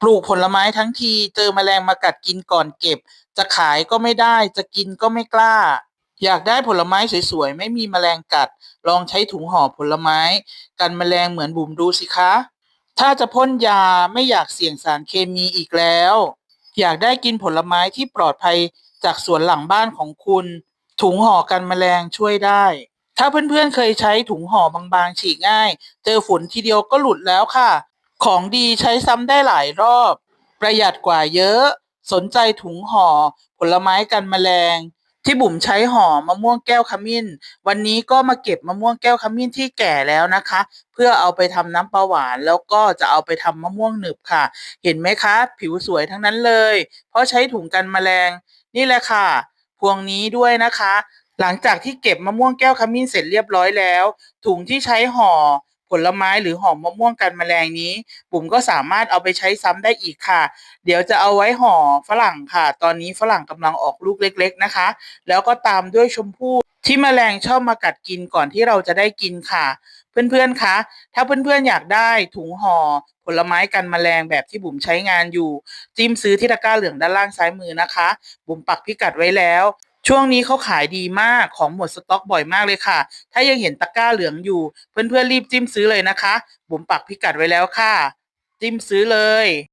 ปลูกผลไม้ทั้งทีเจอแมลงมากัดกินก่อนเก็บ จะขายก็ไม่ได้จะกินก็ไม่กล้า อยากได้ผลไม้สวยๆ ไม่มีแมลงกัด ลองใช้ถุงห่อผลไม้ กันแมลงเหมือนบุ๋มดูสิคะ ถ้าจะพ่นยาไม่อยากเสี่ยงสารเคมีอีกแล้ว อยากได้กินผลไม้ที่ปลอดภัยจากสวนหลังบ้านของคุณ ถุงห่อกันแมลงช่วยได้ ถ้าเพื่อนๆเคยใช้ถุงห่อบางๆฉีกง่าย เจอฝนทีเดียวก็หลุดแล้วค่ะ ของดีใช้ซ้ำได้หลายรอบ ประหยัดกว่าเยอะ สนใจถุงห่อ ผลไม้กันแมลง ที่บุ๋มใช้ห่อมะม่วงแก้วขมิ้น วันนี้ก็มาเก็บมะม่วงแก้วขมิ้นที่แก่แล้วนะคะ เพื่อเอาไปทำน้ำปลาหวาน แล้วก็จะเอาไปทำมะม่วงหนึบค่ะ เห็นไหมคะ ผิวสวยทั้งนั้นเลย เพราะใช้ถุงกันแมลง นี่แหละค่ะ พวงนี้ด้วยนะคะหลังจากที่เก็บมะม่วงแก้วขมิ้นเสร็จเรียบร้อยแล้ว ถุงที่ใช้ห่อ ลไม้หรือห่อมะม่วงกันแมลงนี้ บุ๋มก็สามารถเอาไปใช้ซ้ำได้อีกค่ะ เดี๋ยวจะเอาไว้ห่อฝรั่งค่ะ ตอนนี้ฝรั่งกำลังออกลูกเล็ก ๆนะคะ แล้วก็ตามด้วยชมพู่ที่แมลงชอบมากัดกินก่อนที่เราจะได้กินค่ะ เพื่อนๆคะ ถ้าเพื่อนๆอยากได้ถุงห่อผลไม้กันแมลงแบบที่บุ๋มใช้งานอยู่ จิ้มซื้อที่ตะกร้าเหลืองด้านล่างซ้ายมือนะคะ บุ๋มปักพิกัดไว้แล้ว ช่วงนี้เขาขายดีมากของหมดสต็อกบ่อยมากเลยค่ะ ถ้ายังเห็นตะกร้าเหลืองอยู่ เพื่อนๆรีบจิ้มซื้อเลยนะคะ บุ๋มปักพิกัดไว้แล้วค่ะ จิ้มซื้อเลย